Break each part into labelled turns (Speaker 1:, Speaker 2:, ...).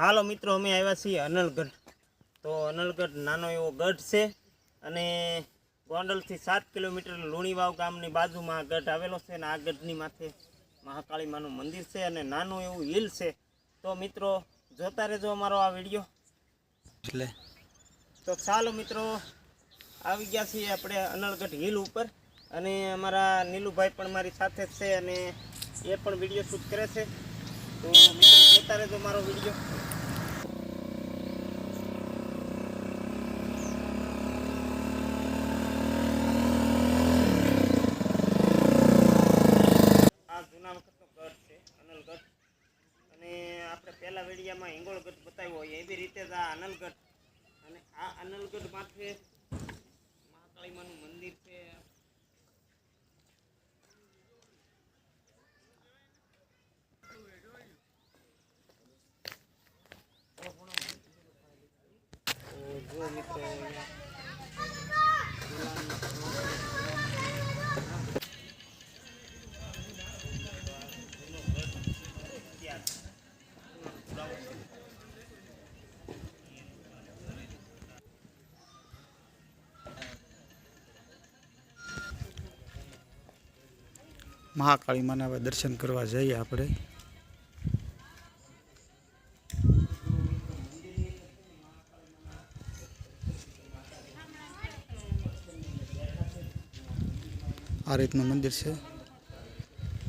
Speaker 1: હાલો મિત્રો અમે આવ્યા છીએ અનલગઢ. તો અનલગઢ નાનો એવો ગઢ છે અને ગોંડલથી સાત કિલોમીટર લુણીવાવ ગામની બાજુમાં આ ગઢ આવેલો છે અને આ ગઢની માથે મહાકાળી માનું મંદિર છે અને નાનું એવું હિલ છે. તો મિત્રો જોતા રહેજો અમારો આ વીડિયો.
Speaker 2: એટલે
Speaker 1: તો ચાલો મિત્રો આવી ગયા છીએ આપણે અનલગઢ હિલ ઉપર અને અમારા નીલુભાઈ પણ મારી સાથે જ છે અને એ પણ વીડિયો શૂટ કરે છે. તો મિત્રો જોતા રહેજો મારો વીડિયો આ જૂના વખતનો ગઢ છે અનલગઢ અને આપણે પહેલા વિડીયામાં હોય, એવી રીતે આ અનલગઢ અને આ અનલગઢ માથે મહાકાળી માનું મંદિર છે. જો મિત્રો
Speaker 2: મહાકાળી માના હવે દર્શન કરવા જઈએ આપણે. આ રીતનું મંદિર છે.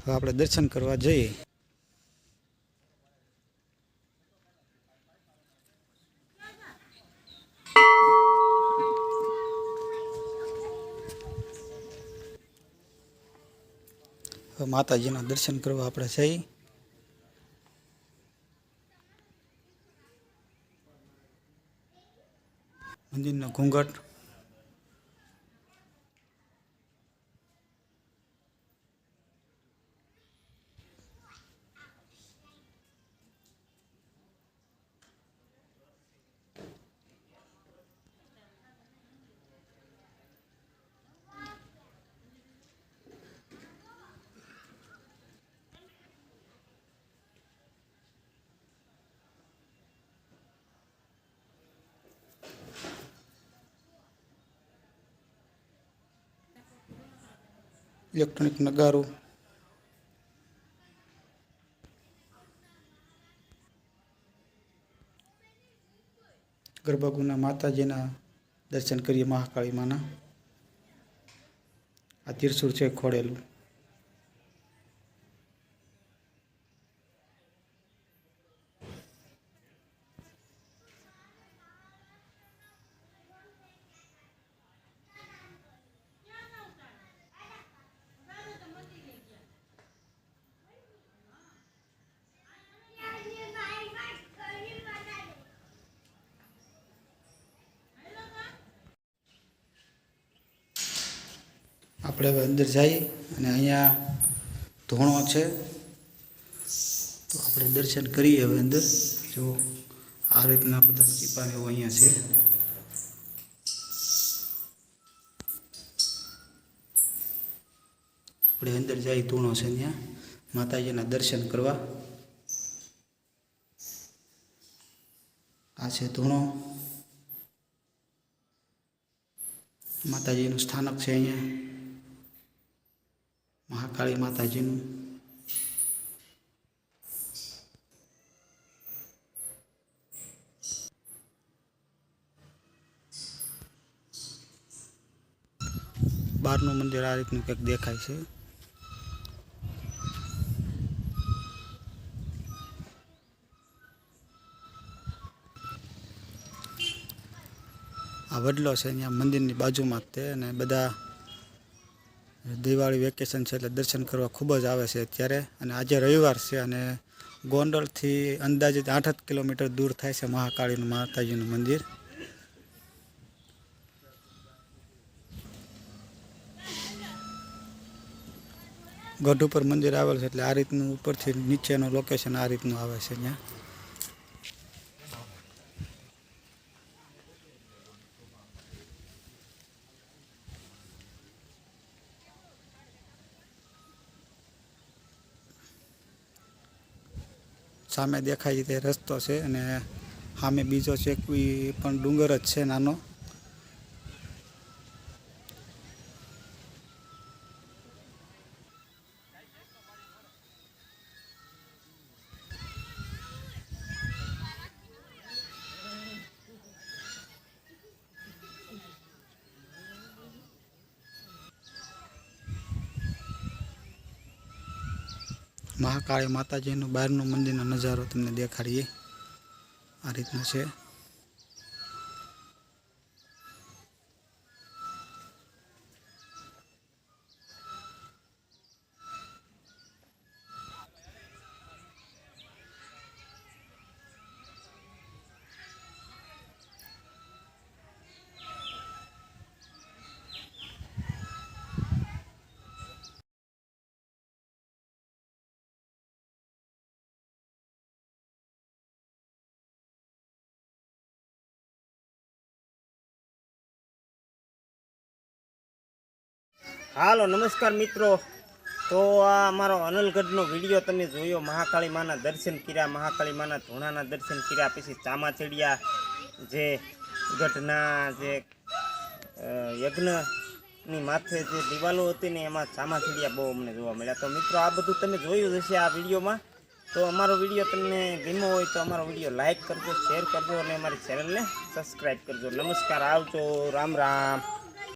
Speaker 2: હવે આપણે દર્શન કરવા જઈએ. હવે માતાજીના દર્શન કરવા આપણે જઈ. મંદિરનો ઘૂંઘટ ઇલેક્ટ્રોનિક નગારું ગરબાગુના માતાજીના દર્શન કરીએ મહાકાળી માના. આ તીરસુર છે ખોડેલું. આપણે હવે અંદર જઈએ અને અહીંયા ધોણો છે. તો આપણે દર્શન કરીએ હવે અંદર. જો આ રીતના બધા ટીપા ને એવું અહીંયા છે. આપણે અંદર જઈ ધૂણો છે ત્યાં માતાજીના દર્શન કરવા. આ છે ધૂણો. માતાજીનું સ્થાનક છે અહીંયા. મહાકાળી માતાજીનું બહારનું મંદિર આ રીતનું કંઈક દેખાય છે. આ વડલો છે, અહીંયા મંદિરની બાજુમાં જ તે અને બધા દિવાળી વેકેશન છે એટલે દર્શન કરવા ખૂબ જ આવે છે અત્યારે. અને આજે રવિવાર છે અને ગોંડલથી અંદાજિત આઠ કિલોમીટર દૂર થાય છે મહાકાળીનું માતાજીનું મંદિર. ગઢ ઉપર મંદિર આવેલ છે એટલે આ રીતનું ઉપરથી નીચેનું લોકેશન આ રીતનું આવે છે અહીંયા સામે દેખાય તે રસ્તો છે અને સામે બીજો છે કોઈ પણ ડુંગર જ છે નાનો. મહાકાળી માતાજીનું બહારનું મંદિરનો નજારો તમને દેખાડીએ. આ રીતનો છે.
Speaker 1: હાલો, નમસ્કાર મિત્રો. તો આ અમારો અનલગઢનો વીડિયો તમે જોયો, મહાકાળી માના દર્શન કર્યા, મહાકાળી માના ધૂણાના દર્શન કર્યા, પછી ચામાચડિયા જે ગઢના જે યજ્ઞની માથે જે દિવાલો હતી ને એમાં ચામાચડિયા બહુ અમને જોવા મળ્યા. તો મિત્રો, આ બધું તમે જોયું હશે આ વિડીયોમાં. તો અમારો વીડિયો તમને ગમ્યો હોય તો અમારો વીડિયો લાઇક કરજો, શેર કરજો અને અમારી ચેનલને સબસ્ક્રાઈબ કરજો. નમસ્કાર, આવજો. રામ રામ.